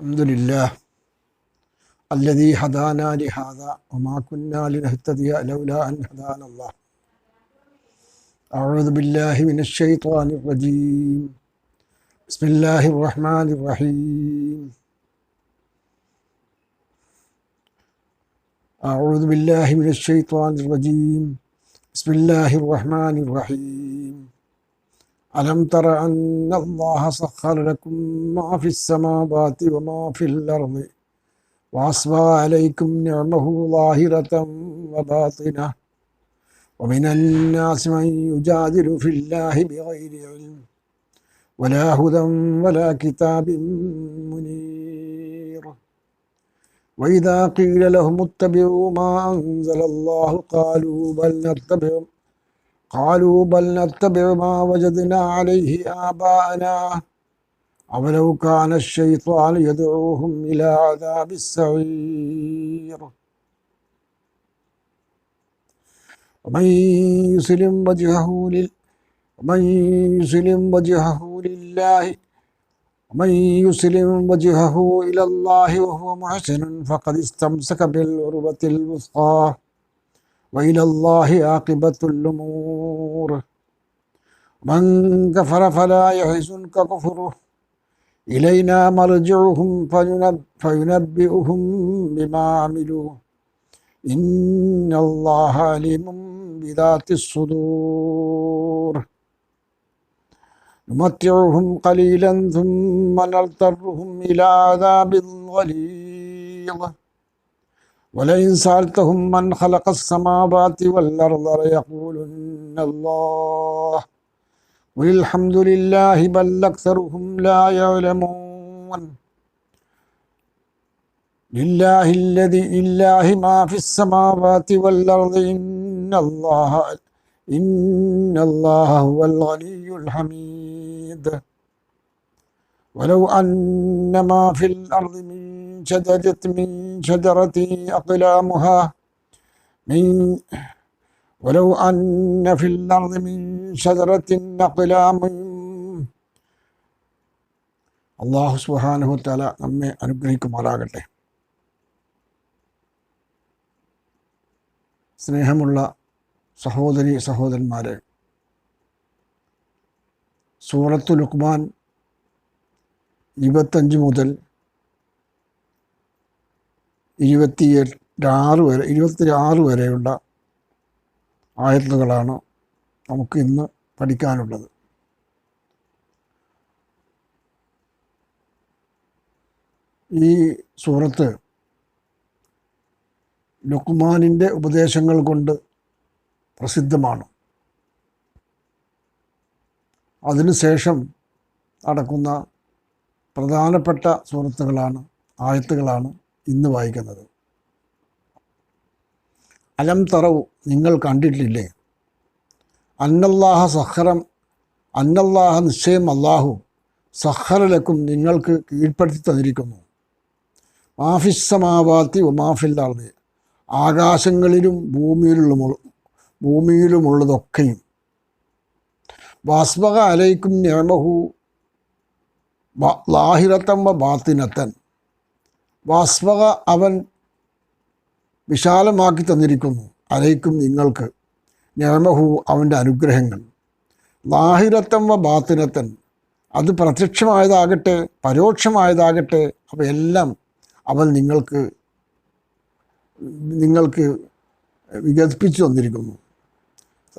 الحمد لله الذي هدانا لهذا وما كنا لنهتدي لولا أن هدانا الله. أعوذ بالله من الشيطان الرجيم. بسم الله الرحمن الرحيم. أعوذ بالله من الشيطان الرجيم. بسم الله الرحمن الرحيم. ألم تر أن الله سخر لكم ما في السماوات وما في الأرض وأصبى عليكم نعمه ظاهرة وباطنة ومن الناس من يجادل في الله بغير علم ولا هدى ولا كتاب منير وإذا قيل لهم اتبعوا ما أنزل الله قالوا بل نتبع قالوا بل نتبع ما وجدنا عليه آباءنا. أولو كان الشيطان يدعوهم إلى عذاب السعير. ومن يسلم وجهه لل ومن يسلم وجهه لله ومن يسلم وجهه إلى الله وهو محسن فقد استمسك بالعروة الوثقى. وإلى الله عاقبة الأمور. من كفر فلا يحزنك كفره إلينا مرجعهم فينب فينبئهم بما عملوا. إن الله عليم بذات الصدور. نمتعهم قليلا ثم نضطرهم إلى عذاب غليظ. ولئن سألتهم من خلق السماوات والأرض ليقولن الله. قل الحمد لله بل أكثرهم لا يعلمون. لله الذي لله ما في السماوات والأرض. إن الله إن الله هو الغني الحميد. ولو أن ما في الأرض من شجرة من شجرة أقلامها من ولو أن في الأرض من شجرة أقلام അള്ളാഹു സുഹാനുഹു തല നമ്മെ അനുഗ്രഹിക്കുമാറാകട്ടെ സ്നേഹമുള്ള സഹോദരി സഹോദരന്മാരെ സൂറത്തു ലുക്മാൻ ഇരുപത്തഞ്ച് മുതൽ ഇരുപത്തിയെട്ടാറ് വരെ ഇരുപത്തി ആറ് വരെയുള്ള ആയത്തുകളാണ് നമുക്ക് ഇന്ന് പഠിക്കാനുള്ളത്. ഈ സൂറത്ത് ലുക്മാനിന്റെ ഉപദേശങ്ങൾ കൊണ്ട് പ്രസിദ്ധമാണ്. അതിനുശേഷം നടക്കുന്ന പ്രധാനപ്പെട്ട സുഹൃത്തുക്കളാണ് ആയത്തുകളാണ് ഇന്ന് വായിക്കുന്നത്. അലം തറവ് നിങ്ങൾ കണ്ടിട്ടില്ലേ? അന്നല്ലാഹ സഹറം അന്നല്ലാഹ നിശ്ചയം അള്ളാഹു സഹറലക്കും നിങ്ങൾക്ക് കീഴ്പ്പെടുത്തി തന്നിരിക്കുന്നു. മാഫിസമാവാത്തി ഒമാഫില്ലാർന്ന് ആകാശങ്ങളിലും ഭൂമിയിലുള്ള ഭൂമിയിലുമുള്ളതൊക്കെയും. വാസ്മക അലൈക്കും നിയമഹു ലാഹിറത്തം ബാത്തിനത്തൻ. വാസ്മക അവൻ വിശാലമാക്കി തന്നിരിക്കുന്നു. അലൈക്കും നിങ്ങൾക്ക് നിയമഹു അവന്റെ അനുഗ്രഹങ്ങൾ. ലാഹിരത്തം വ ബാത്തിനത്തൻ. അത് പ്രത്യക്ഷമായതാകട്ടെ പരോക്ഷമായതാകട്ടെ അവയെല്ലാം അവൻ നിങ്ങൾക്ക് നിങ്ങൾക്ക് വികസിപ്പിച്ചു തന്നിരിക്കുന്നു.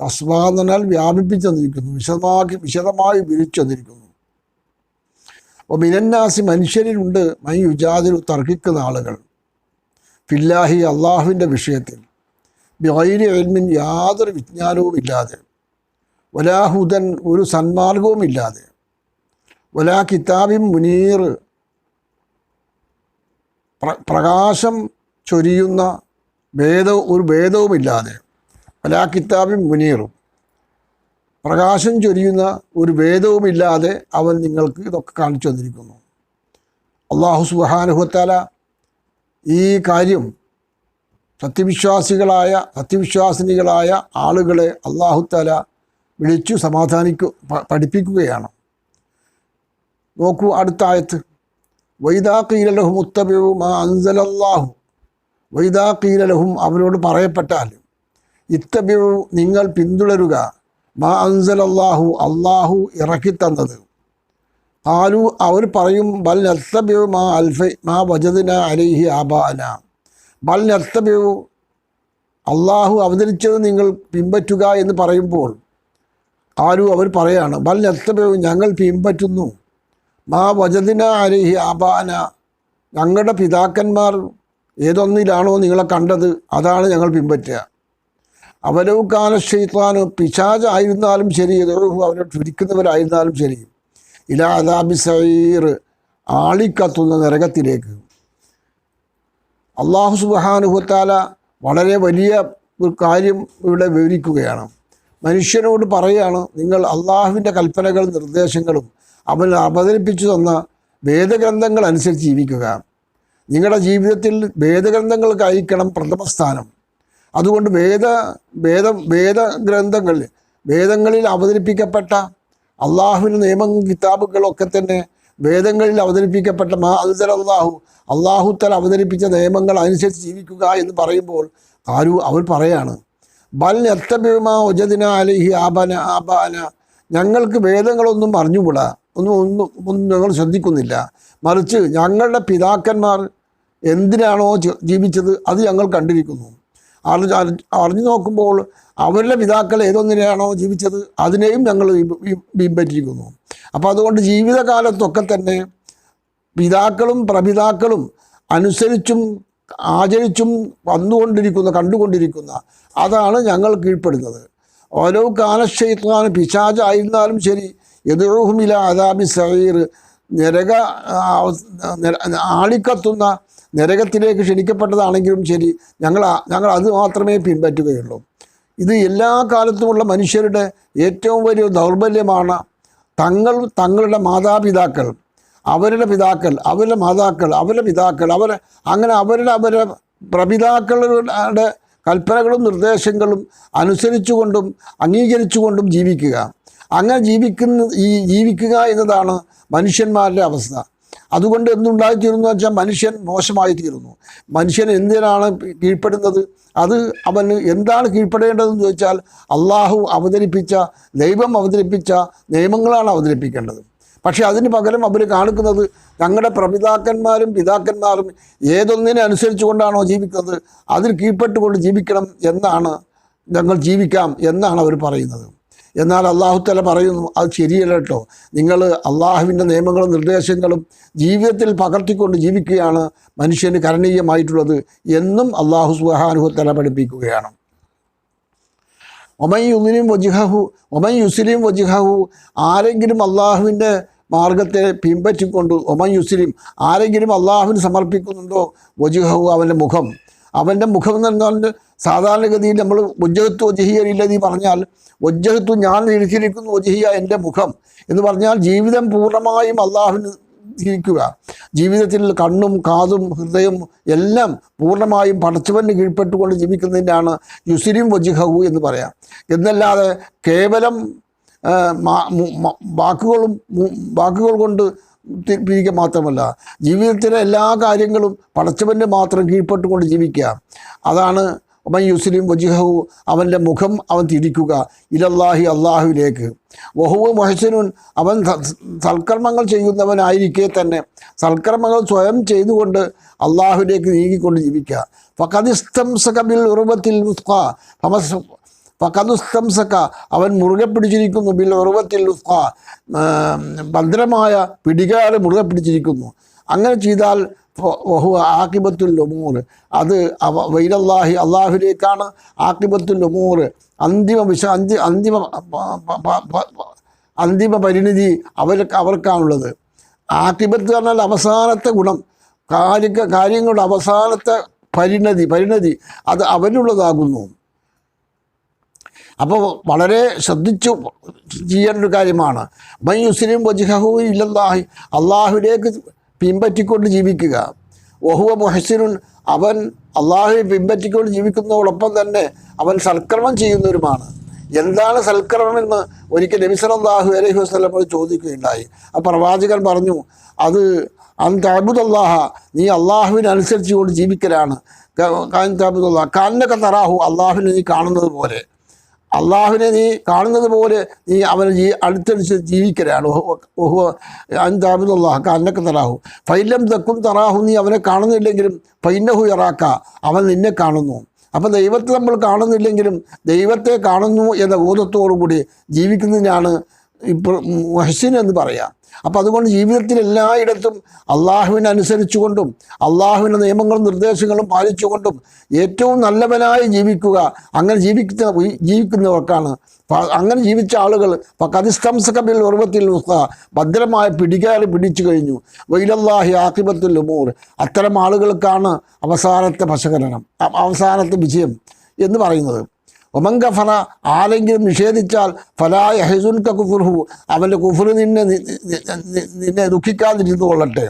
അസ്വാദനാൽ വ്യാപിപ്പിച്ചു തന്നിരിക്കുന്നു. വിശദമാക്കി വിശദമായി വിരിച്ചു തന്നിരിക്കുന്നു. അപ്പോൾ മിനന്നാസി മനുഷ്യരിലുണ്ട് മൈ യുജാതിൽ തർക്കിക്കുന്ന ആളുകൾ. ഫില്ലാഹി അള്ളാഹുവിന്റെ വിഷയത്തിൽ ബൈരി എൽമിൻ യാതൊരു വിജ്ഞാനവും ഇല്ലാതെ ഒലാഹുദൻ ഒരു സന്മാർഗവും ഇല്ലാതെ ഒലാ കിതാബിൻ മുനീർ പ്രകാശം ചൊരിയുന്ന ഭേദ ഒരു ഭേദവുമില്ലാതെ ഒലാ കിതാബിൻ മുനീറും പ്രകാശം ചൊരിയുന്ന ഒരു വേദവുമില്ലാതെ അവൻ നിങ്ങൾക്ക് ഇതൊക്കെ കാണിച്ചു തന്നിരിക്കുന്നു. അള്ളാഹു സുബാനുഹത്താല ഈ കാര്യം സത്യവിശ്വാസികളായ സത്യവിശ്വാസിനികളായ ആളുകളെ അള്ളാഹുത്താല വിളിച്ചു സമാധാനിക്കു പഠിപ്പിക്കുകയാണ്. നോക്കൂ അടുത്ത ആയത്ത്. ഉത്തമവും മാ അൻസലല്ലാഹു. വൈദാ കീരലഹും അവരോട് പറയപ്പെട്ടാൽ ഇത്തബിയു നിങ്ങൾ പിന്തുടരുക. മാ അൻസലല്ലാഹു അള്ളാഹു ഇറക്കിത്തന്നത്. ആലു അവർ പറയും ബൽ നർത്തബ്യവു മാ അൽഫ മാ വജദിന അലിഹി ആബാന. ബൽ നർത്തബ്യവു അള്ളാഹു അവതരിച്ചത് നിങ്ങൾ പിൻപറ്റുക എന്ന് പറയുമ്പോൾ ആരു അവർ പറയാണ് ബൽ നർത്തബ്യവു ഞങ്ങൾ പിൻപറ്റുന്നു. മാ വജദിന അലിഹി ആബാന ഞങ്ങളുടെ പിതാക്കന്മാർ ഏതൊന്നിലാണോ നിങ്ങളെ കണ്ടത് അതാണ് ഞങ്ങൾ പിൻപറ്റുക. അവരവ് കാല ഷെയ്ത്താന് പിശാചായിരുന്നാലും ശരി എതിർഹു അവനോട് ചുരുക്കുന്നവരായിരുന്നാലും ശരി. ഇലാ സൈർ ആളിക്കത്തുന്ന നരകത്തിലേക്ക്. അള്ളാഹു സുബാനുഹത്താല വളരെ വലിയ ഒരു കാര്യം ഇവിടെ വിവരിക്കുകയാണ്. മനുഷ്യനോട് പറയുകയാണ് നിങ്ങൾ അള്ളാഹുവിന്റെ കൽപ്പനകളും നിർദ്ദേശങ്ങളും അവൻ അവതരിപ്പിച്ചു തന്ന വേദഗ്രന്ഥങ്ങൾ അനുസരിച്ച് ജീവിക്കുക. നിങ്ങളുടെ ജീവിതത്തിൽ വേദഗ്രന്ഥങ്ങൾക്കായിരിക്കണം പ്രഥമ സ്ഥാനം. അതുകൊണ്ട് വേദ വേദ വേദഗ്രന്ഥങ്ങളിൽ വേദങ്ങളിൽ അവതരിപ്പിക്കപ്പെട്ട അള്ളാഹുവിന്റെ നിയമം കിതാബുകളൊക്കെ തന്നെ വേദങ്ങളിൽ അവതരിപ്പിക്കപ്പെട്ട മാ അൽസൽ അള്ളാഹു അള്ളാഹുത്തൽ അവതരിപ്പിച്ച നിയമങ്ങൾ അനുസരിച്ച് ജീവിക്കുക എന്ന് പറയുമ്പോൾ ആരു അവർ പറയാണ് ബൽ എത്തബിമാ ഒജദിന അലഹി ആബന ആബാന. ഞങ്ങൾക്ക് വേദങ്ങളൊന്നും അറിഞ്ഞുകൂടാ ഒന്നും ഒന്നും ഒന്നും ഞങ്ങൾ ശ്രദ്ധിക്കുന്നില്ല. മറിച്ച് ഞങ്ങളുടെ പിതാക്കന്മാർ എന്തിനാണോ ജീവിച്ചത് അത് ഞങ്ങൾ കണ്ടിരിക്കുന്നു. അറിഞ്ഞ് അറിഞ്ഞ് നോക്കുമ്പോൾ അവരുടെ പിതാക്കൾ ഏതൊന്നിനെയാണോ ജീവിച്ചത് അതിനെയും ഞങ്ങൾ പിൻപറ്റിയിരിക്കുന്നു അപ്പോൾ അതുകൊണ്ട് ജീവിതകാലത്തൊക്കെ തന്നെ പിതാക്കളും പ്രപിതാക്കളും അനുസരിച്ചും ആചരിച്ചും വന്നുകൊണ്ടിരിക്കുന്ന കണ്ടുകൊണ്ടിരിക്കുന്ന അതാണ് ഞങ്ങൾ കീഴ്പ്പെടുന്നത്. ഓരോ കാലക്ഷേത്രാണ് പിശാചായിരുന്നാലും ശരി എതിർഹുമില അതാബി സഹീർ നരക ആളിക്കത്തുന്ന നരകത്തിലേക്ക് ക്ഷണിക്കപ്പെട്ടതാണെങ്കിലും ശരി ഞങ്ങൾ ഞങ്ങൾ അത് മാത്രമേ പിൻപറ്റുകയുള്ളൂ. ഇത് എല്ലാ കാലത്തുമുള്ള മനുഷ്യരുടെ ഏറ്റവും വലിയ ദൗർബല്യമാണ് തങ്ങൾ തങ്ങളുടെ മാതാപിതാക്കൾ അവരുടെ പിതാക്കൾ അവരുടെ മാതാക്കൾ അവരുടെ പിതാക്കൾ അവർ അങ്ങനെ അവരുടെ അവരുടെ പ്രപിതാക്കളുടെ കൽപ്പനകളും നിർദ്ദേശങ്ങളും അനുസരിച്ചുകൊണ്ടും അംഗീകരിച്ചുകൊണ്ടും ജീവിക്കുക. അങ്ങനെ ജീവിക്കുന്ന ഈ ജീവിക്കുക എന്നതാണ് മനുഷ്യന്മാരുടെ അവസ്ഥ. അതുകൊണ്ട് എന്തുണ്ടായിത്തീരുന്നു വെച്ചാൽ മനുഷ്യൻ മോശമായി തീരുന്നു മനുഷ്യൻ എന്തിനാണ് കീഴ്പ്പെടുന്നത്? അത് അവന് എന്താണ് കീഴ്പ്പെടേണ്ടതെന്ന് ചോദിച്ചാൽ അള്ളാഹു അവതരിപ്പിച്ച ദൈവം അവതരിപ്പിച്ച നിയമങ്ങളാണ് അവതരിപ്പിക്കേണ്ടത്. പക്ഷേ അതിന് പകരം അവർ കാണിക്കുന്നത് ഞങ്ങളുടെ പ്രപിതാക്കന്മാരും പിതാക്കന്മാരും ഏതൊന്നിനെ അനുസരിച്ച് കൊണ്ടാണോ ജീവിക്കുന്നത്? അതിൽ കീഴ്പ്പെട്ടുകൊണ്ട് ജീവിക്കണം എന്നാണ് ഞങ്ങൾ ജീവിക്കാം എന്നാണ് അവർ പറയുന്നത്. എന്നാൽ അള്ളാഹുത്തല പറയുന്നു അത് ശരിയല്ല കേട്ടോ. നിങ്ങൾ അള്ളാഹുവിന്റെ നിയമങ്ങളും നിർദ്ദേശങ്ങളും ജീവിതത്തിൽ പകർത്തിക്കൊണ്ട് ജീവിക്കുകയാണ് മനുഷ്യന് കരണീയമായിട്ടുള്ളത് എന്നും അള്ളാഹു സുഹാനുഹത്തല പഠിപ്പിക്കുകയാണ്. ഒമൈ യുലിം വജിഹു ഒമൈ യുസ്ലിം വജിഹു ആരെങ്കിലും അള്ളാഹുവിന്റെ മാർഗത്തെ പിൻപറ്റിക്കൊണ്ട് ഒമൈ യുസ്ലിം ആരെങ്കിലും അള്ളാഹുവിന് സമർപ്പിക്കുന്നുണ്ടോ വജിഹു അവന്റെ മുഖം. അവന്റെ മുഖം എന്ന് പറഞ്ഞാൽ സാധാരണഗതിയിൽ നമ്മൾ ഒജ്ജഹത്തു ഒജഹിയരില്ലതി പറഞ്ഞാൽ ഒജ്ജഹത്തു ഞാൻ തിരിച്ചിരിക്കുന്നു ഒജഹിയ എന്റെ മുഖം എന്ന് പറഞ്ഞാൽ ജീവിതം പൂർണമായും അള്ളാഹുവിന് ഇരിക്കുക ജീവിതത്തിൽ കണ്ണും കാതും ഹൃദയം എല്ലാം പൂർണമായും പടച്ചവന് കീഴ്പ്പെട്ടുകൊണ്ട് ജീവിക്കുന്നതിനാണ് യുസിരിം വജിഹു എന്ന് പറയാം. എന്നല്ലാതെ കേവലം വാക്കുകളും വാക്കുകൾ കൊണ്ട് പിരിക്കുക മാത്രമല്ല ജീവിതത്തിലെ എല്ലാ കാര്യങ്ങളും പടച്ചവന്റെ മാത്രം കീഴ്പ്പെട്ടുകൊണ്ട് ജീവിക്കുക. അതാണ് ഒമൻ യുസ്ലിം വജിഹു അവന്റെ മുഖം അവൻ തിരിക്കുക ഇലല്ലാഹി അള്ളാഹുവിലേക്ക് വഹുവ് മൊഹസിനുൻ അവൻ സൽക്കർമ്മങ്ങൾ ചെയ്യുന്നവനായിരിക്കെ തന്നെ. സൽക്കർമ്മങ്ങൾ സ്വയം ചെയ്തുകൊണ്ട് അള്ളാഹുവിലേക്ക് നീങ്ങിക്കൊണ്ട് ജീവിക്കുക. ഫക്കതിസ്തംസക ബിൽ ഉറുബത്തിൽ ഉസ്ഖ അവൻ മുറുകെ പിടിച്ചിരിക്കുന്നു. ബിൽ ഉറവത്തിൽ ഭദ്രമായ പിടികാട് മുറുകെ പിടിച്ചിരിക്കുന്നു. അങ്ങനെ ചെയ്താൽ ആക്കിബത്തുൽ ഉമൂർ. അത് വൈലല്ലാഹി അള്ളാഹുലേക്കാണ് ആക്കിബത്തുൽ ഉമൂർ. അന്തിമ വിശ അന്തി അന്തിമ അന്തിമ പരിണിതി അവർക്ക് അവർക്കാണുള്ളത്. ആക്കിബത്ത് പറഞ്ഞാൽ അവസാനത്തെ ഗുണം. കാര്യ കാര്യങ്ങളുടെ അവസാനത്തെ പരിണതി പരിണതി അത് അവനുള്ളതാകുന്നു. അപ്പോൾ വളരെ ശ്രദ്ധിച്ചു ചെയ്യേണ്ട ഒരു കാര്യമാണ്. മൈ യുസ്ലിം വജിഹു ഇല്ലല്ലാഹി അള്ളാഹുവിലേക്ക് പിൻപറ്റിക്കൊണ്ട് ജീവിക്കുക. വഹുവ മുഹസിനുൻ അവൻ അള്ളാഹുവിനെ പിൻപറ്റിക്കൊണ്ട് ജീവിക്കുന്നതോടൊപ്പം തന്നെ അവൻ സൽക്രമം ചെയ്യുന്നവരുമാണ്. എന്താണ് സൽക്രമം എന്ന് ഒരിക്കൽ നബി അലഹി അലൈഹി വസല്ലം ചോദിക്കുകയുണ്ടായി. ആ പ്രവാചകൻ പറഞ്ഞു അത് അൻ താബുദല്ലാഹ നീ അള്ളാഹുവിനനുസരിച്ച് കൊണ്ട് ജീവിക്കലാണ്. താബുദല്ലാ കാനൊക്കെ തറാഹു അള്ളാഹുവിനെ നീ കാണുന്നത് പോലെ. അള്ളാഹുവിനെ നീ കാണുന്നത് പോലെ നീ അവനെ ജീ അടുത്തടിച്ച് ജീവിക്കലാണ്. അൻതാബുദല്ലാഹ് കാനൊക്കെ തറാഹു. ഫൈലം തെക്കും തറാഹു നീ അവനെ കാണുന്നില്ലെങ്കിലും ഫൈനഹു ഇറാക്ക അവൻ നിന്നെ കാണുന്നു. അപ്പം ദൈവത്തെ നമ്മൾ കാണുന്നില്ലെങ്കിലും ദൈവത്തെ കാണുന്നു എന്ന ബോധത്തോടു കൂടി ജീവിക്കുന്നതിനാണ് ഇപ്പോൾ എന്ന് പറയാം. അപ്പം അതുകൊണ്ട് ജീവിതത്തിൽ എല്ലായിടത്തും അള്ളാഹുവിനെ അനുസരിച്ചുകൊണ്ടും അള്ളാഹുവിന്റെ നിയമങ്ങളും നിർദ്ദേശങ്ങളും പാലിച്ചുകൊണ്ടും ഏറ്റവും നല്ലവനായി ജീവിക്കുക അങ്ങനെ ജീവിക്കുന്ന ജീവിക്കുന്നവർക്കാണ്. അങ്ങനെ ജീവിച്ച ആളുകൾ കതിസ്തംസകബിൽ ഉറവത്തിൽ ഭദ്രമായ പിടികാലി പിടിച്ചു കഴിഞ്ഞു. വൈലല്ലാഹി ആക്കിബത്തിൽ ഉമൂർ. അത്തരം ആളുകൾക്കാണ് അവസാനത്തെ പശകരണം അവസാനത്തെ വിജയം എന്ന് പറയുന്നത്. ഒമങ്കഫറ ആരെങ്കിലും നിഷേധിച്ചാൽ ഫലായ ഹെസുൻക കുഫുർഹു അവന്റെ കുഫുർ നിന്നെ നിന്നെ ദുഃഖിക്കാതിരുന്നു കൊള്ളട്ടെ.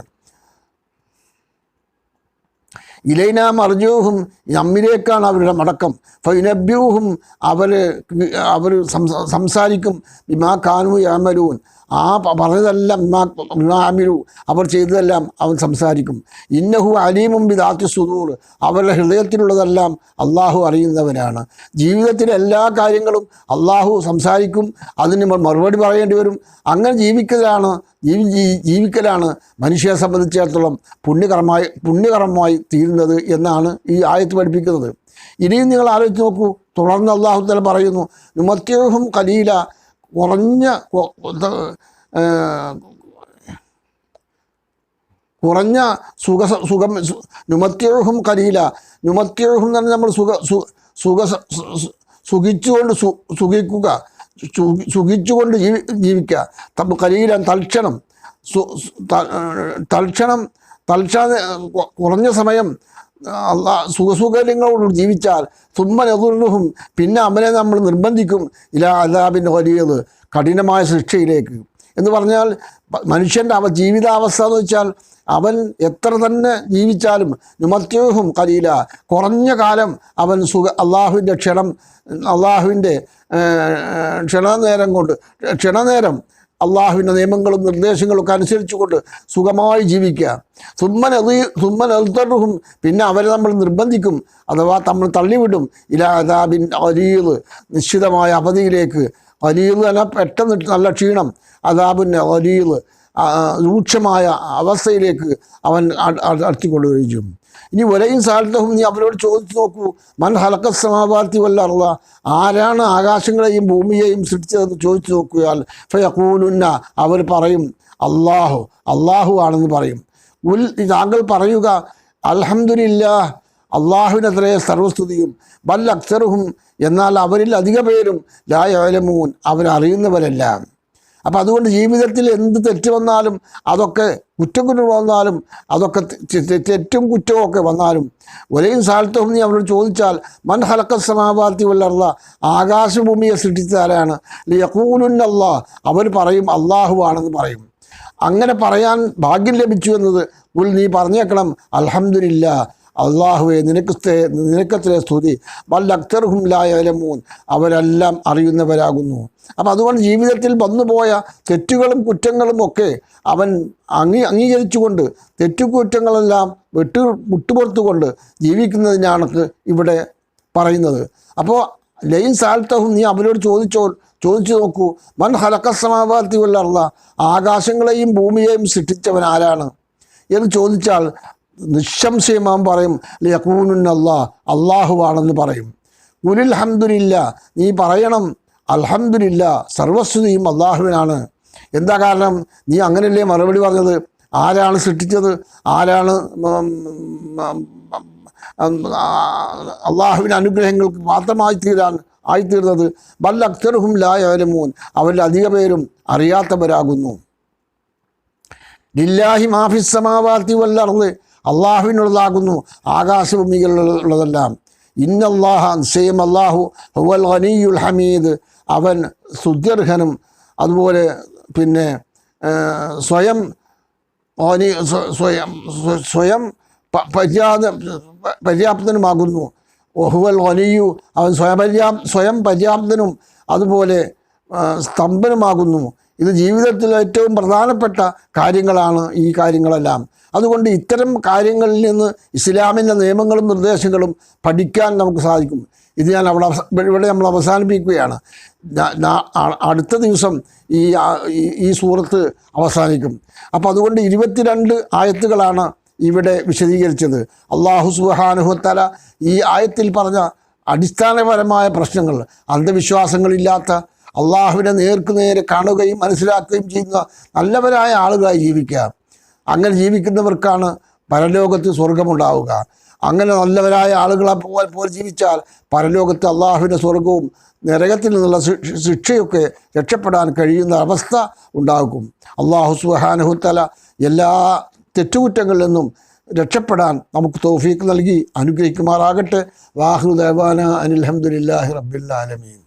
ഇലൈന മർജൂഹും നമ്മിലേക്കാണ് അവരുടെ മടക്കം. ഫൈനബ്യൂഹും അവർ അവർ സംസാരിക്കും. ബിമാ കാനു യാമലൂൻ. ആ പറഞ്ഞതെല്ലാം ബിമാ അവർ ചെയ്തതെല്ലാം അവൻ സംസാരിക്കും. ഇന്നഹു അലീമും ബിദാത്തി സുദൂർ. അവരുടെ ഹൃദയത്തിലുള്ളതെല്ലാം അള്ളാഹു അറിയുന്നവനാണ്. ജീവിതത്തിലെ എല്ലാ കാര്യങ്ങളും അള്ളാഹു സംസാരിക്കും. അതിന് മറുപടി പറയേണ്ടി വരും. അങ്ങനെ ജീവിക്കലാണ് ജീവി ജീവിക്കലാണ് മനുഷ്യനെ സംബന്ധിച്ചിടത്തോളം പുണ്യകർമ്മമായി പുണ്യകർമ്മമായി തീരുന്നത് എന്നാണ് ഈ ആയത്ത് പഠിപ്പിക്കുന്നത്. ഇനിയും നിങ്ങൾ ആലോചിച്ച് നോക്കൂ. തുടർന്ന് അള്ളാഹു തല പറയുന്നു നുമത്യഹും കലീല കുറഞ്ഞ കുറഞ്ഞ സുഖ സുഖം നുമത്യഴുഹും കലീല. നുമത്യഹും എന്ന് പറഞ്ഞാൽ നമ്മൾ സുഖ സുഖ സുഖിച്ചുകൊണ്ട് സുഖിക്കുക. സുഖിച്ചുകൊണ്ട് ജീവി ജീവിക്കുക. തപ്പ് കലീല തൽക്ഷണം. തൽക്ഷണം തൽക്ഷണ കുറഞ്ഞ സമയം അള്ളാ സുഖസുഖര്യങ്ങളോട് ജീവിച്ചാൽ തുമ്മനെതുർഹും പിന്നെ അവനെ നമ്മൾ നിർബന്ധിക്കും ഇലാ അതാബിന്റെ വലിയത് കഠിനമായ ശിക്ഷയിലേക്ക്. എന്ന് പറഞ്ഞാൽ മനുഷ്യന്റെ അവ ജീവിതാവസ്ഥ എന്ന് വെച്ചാൽ അവൻ എത്ര തന്നെ ജീവിച്ചാലും നുമത്യൂഹും കലീല കുറഞ്ഞ കാലം അവൻ സുഖ അള്ളാഹുവിന്റെ ക്ഷണം അള്ളാഹുവിന്റെ ക്ഷണനേരം കൊണ്ട് ക്ഷണനേരം അള്ളാഹുവിന്റെ നിയമങ്ങളും നിർദ്ദേശങ്ങളും ഒക്കെ അനുസരിച്ചുകൊണ്ട് സുഖമായി ജീവിക്കുക. സുമ്മൻ എതി സുമ്മൻ എൽത്തറും പിന്നെ അവരെ നമ്മൾ നിർബന്ധിക്കും. അഥവാ നമ്മൾ തള്ളിവിടും. ഇലാ അദാബിൻ അലീദ് നിശ്ചിതമായ അവധിയിലേക്ക്. അലീദ് തന്നെ പെട്ടെന്ന് നല്ല ക്ഷീണം. അദാബിൻ അലീദ് രൂക്ഷമായ അവസ്ഥയിലേക്ക് അവൻ അടുത്തിക്കൊള്ളുകയും ചെയ്യും. ഇനി വലയും സാൽത്തഹും നീ അവരോട് ചോദിച്ചു നോക്കൂ. മൻ ഹലക്ക സമാവാർത്തി വല്ലറുള്ള ആരാണ് ആകാശങ്ങളെയും ഭൂമിയെയും സൃഷ്ടിച്ചതെന്ന് ചോദിച്ചു നോക്കിയാൽ ഫയക്കൂലുന്ന അവർ പറയും അള്ളാഹു അള്ളാഹു ആണെന്ന് പറയും. ഉൽ താങ്കൾ പറയുക അൽഹംദുലില്ല അള്ളാഹുവിനെതിരെ സർവസ്തുതിയും. ബൽ അക്സറുഹും എന്നാൽ അവരിൽ അധിക പേരും ലായലമൂൻ അവരറിയുന്നവരല്ല. അപ്പം അതുകൊണ്ട് ജീവിതത്തിൽ എന്ത് തെറ്റ് വന്നാലും അതൊക്കെ കുറ്റം കുറ്റം വന്നാലും അതൊക്കെ തെറ്റും കുറ്റവും ഒക്കെ വന്നാലും ഒരേ സ്ഥലത്തും നീ അവരോട് ചോദിച്ചാൽ മൻ ഹലക്ക സമാപാത്തി വല്ലറുള്ള ആകാശഭൂമിയെ സൃഷ്ടിച്ചാലാണ് യക്കൂലുന്നല്ല അവർ പറയും അള്ളാഹു ആണെന്ന് പറയും. അങ്ങനെ പറയാൻ ഭാഗ്യം ലഭിച്ചു എന്നത് ഉൽ നീ പറഞ്ഞേക്കണം അൽഹംദുലില്ല അള്ളാഹുവെ നിനക്ക് നിനക്കത്തിലെ സ്തുതി. വല്ല അക്തർഹും ലായലമൂൻ അവരെല്ലാം അറിയുന്നവരാകുന്നു. അപ്പം അതുകൊണ്ട് ജീവിതത്തിൽ വന്നുപോയ തെറ്റുകളും കുറ്റങ്ങളും ഒക്കെ അവൻ അംഗീ അംഗീകരിച്ചുകൊണ്ട് തെറ്റുകുറ്റങ്ങളെല്ലാം വിട്ടു വിട്ടുപുറത്തുകൊണ്ട് ജീവിക്കുന്നതിനാണ് ഇവിടെ പറയുന്നത്. അപ്പോൾ ലൈൻ സാൽത്തഹും നീ അവരോട് ചോദിച്ചോ ചോദിച്ചു നോക്കൂ. മൻ ഹലക്കസമാവാത്തി വല്ലറുള്ള ആകാശങ്ങളെയും ഭൂമിയെയും സൃഷ്ടിച്ചവൻ ആരാണ്? എന്ന് ചോദിച്ചാൽ നിസ്സംശയം അവൻ പറയും യക്കൂനുൻ അല്ലാ അള്ളാഹുവാണെന്ന് പറയും. ഉലിൽ ഹംദുലില്ല നീ പറയണം അൽഹംദുലില്ല സർവസ്തുതിയും അള്ളാഹുവിനാണ് എന്താ കാരണം? നീ അങ്ങനെയല്ലേ മറുപടി പറഞ്ഞത്? ആരാണ് സൃഷ്ടിച്ചത്? ആരാണ് അള്ളാഹുവിന്റെ അനുഗ്രഹങ്ങൾക്ക് മാത്രമായി തീരാൻ ആയിത്തീർന്നത്? ബൽ അക്തറുഹും ലായാലും അവരിൽ അധിക പേരും അറിയാത്തവരാകുന്നു. ലില്ലാഹി മാഫിസമാവാത്തി വല്ലർന്ന് അള്ളാഹുവിനുള്ളതാകുന്നു. ആകാശഭൂമികളിലുള്ളതെല്ലാം ഇന്നല്ലാഹ സെയിം അള്ളാഹു ഹുവൽ ഖനിയുൽ ഹമീദ്. അവൻ സുദ്യർഹനും അതുപോലെ പിന്നെ സ്വയം സ്വയം സ്വയം പര്യാപ്ത പര്യാപ്തനുമാകുന്നു. ഒഹുവൽ ഒനിയു അവൻ സ്വയപര്യാ സ്വയം പര്യാപ്തനും അതുപോലെ സ്തംഭനുമാകുന്നു. ഇത് ജീവിതത്തിൽ ഏറ്റവും പ്രധാനപ്പെട്ട കാര്യങ്ങളാണ് ഈ കാര്യങ്ങളെല്ലാം. അതുകൊണ്ട് ഇത്തരം കാര്യങ്ങളിൽ നിന്ന് ഇസ്ലാമിന്റെ നിയമങ്ങളും നിർദ്ദേശങ്ങളും പഠിക്കാൻ നമുക്ക് സാധിക്കും. ഇത് ഞാൻ അവിടെ ഇവിടെ നമ്മൾ അവസാനിപ്പിക്കുകയാണ്. അടുത്ത ദിവസം ഈ- ഈ സൂറത്ത് അവസാനിക്കും. അപ്പോൾ അതുകൊണ്ട് ഇരുപത്തിരണ്ട് ആയത്തുകളാണ് ഇവിടെ വിശദീകരിച്ചത്. അള്ളാഹു സുബാനുഹത്തല ഈ ആയത്തിൽ പറഞ്ഞ അടിസ്ഥാനപരമായ പ്രശ്നങ്ങൾ അന്ധവിശ്വാസങ്ങളില്ലാത്ത അള്ളാഹുവിനെ നേർക്കുനേരെ കാണുകയും മനസ്സിലാക്കുകയും ചെയ്യുന്ന നല്ലവരായ ആളുകളായി ജീവിക്കുക. അങ്ങനെ ജീവിക്കുന്നവർക്കാണ് പരലോകത്ത് സ്വർഗമുണ്ടാവുക. അങ്ങനെ നല്ലവരായ ആളുകളെ പോലെ പോലെ ജീവിച്ചാൽ പരലോകത്ത് അള്ളാഹുവിന്റെ സ്വർഗവും നരകത്തിൽ നിന്നുള്ള ശിക്ഷയൊക്കെ രക്ഷപ്പെടാൻ കഴിയുന്ന അവസ്ഥ ഉണ്ടാകും. അള്ളാഹു സുഹാനഹുത്തല എല്ലാ തെറ്റുകുറ്റങ്ങളിൽ നിന്നും രക്ഷപ്പെടാൻ നമുക്ക് തൗഫീക്ക് നൽകി അനുഗ്രഹിക്കുമാറാകട്ടെ. വാഹു ദേവാന അനിൽഹമുല്ലാഹി റബ്ബിൽ ആലമീൻ.